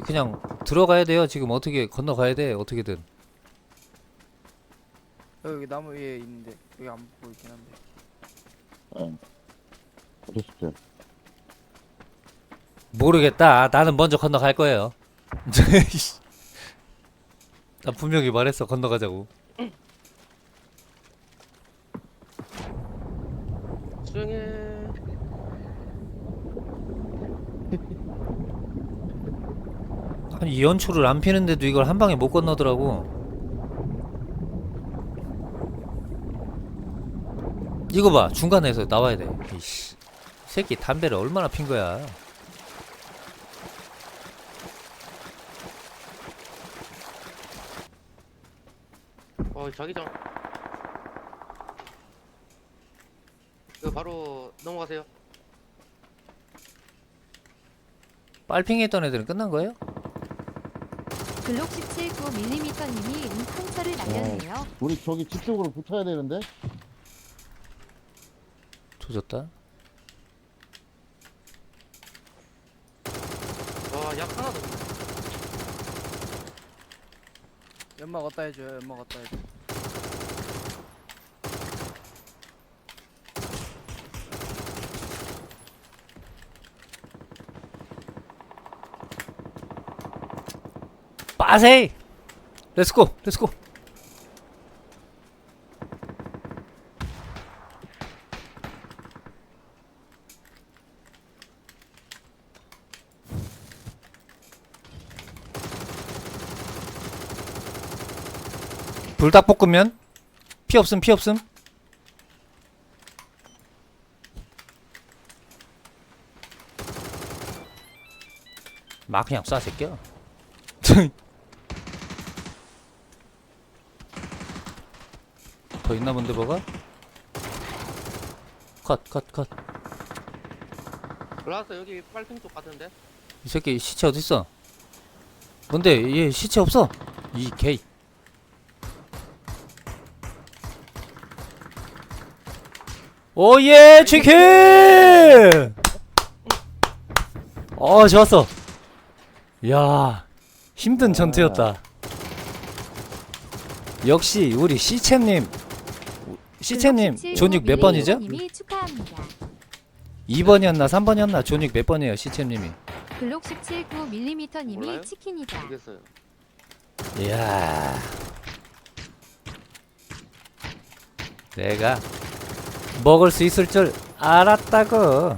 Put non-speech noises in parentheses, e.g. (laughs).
그냥 들어가야 돼요. 지금 어떻게 건너가야 돼. 어떻게든. 여기 나무 위에 있는데 여기 안 보이긴 한데 예. 어떠셨어요? 모르겠다. 나는 먼저 건너갈 거예요. (laughs) 나 분명히 말했어. 건너가자고. 수영 (laughs) 해. 아니 이 연초를 안 피는데도 이걸 한 방에 못 건너더라고. 이거 봐 중간에서 나와야 돼. 이씨 이 새끼 담배를 얼마나 핀 거야. 어 자기장. 이거 바로 넘어가세요. 빨핑했던 애들은 끝난 거예요? 글록 17.9mm님이 음탕차를 날렸네요. 우리 저기 집 쪽으로 붙어야 되는데? 조졌다. 와약 하나도 없네. 연막 어디다 해줘요 연막 어디다 해줘 빠세! 렛츠고! 렛츠고! 불닭볶음면? 피 없음 피 없음? 막 그냥 쏴 새끼야 (laughs) 더 있나 본데 뭐가? 컷 컷컷이 올라왔어 여기 빨핑 쪽 같은데. 새끼 시체 어딨어? 뭔데 얘 시체 없어? 이 개이 오예 치킨! 어 좋았어 야 힘든 전투였다 역시 우리 시체님 시체님 존익 몇 번이죠? 님이 축하합니다. 2번이었나 3번이었나 존익 몇 번이에요 시체님이 글록 17.9mm님이 몰라요? 치킨이다. 모르겠어요. 이야 내가 먹을 수 있을 줄 알았다고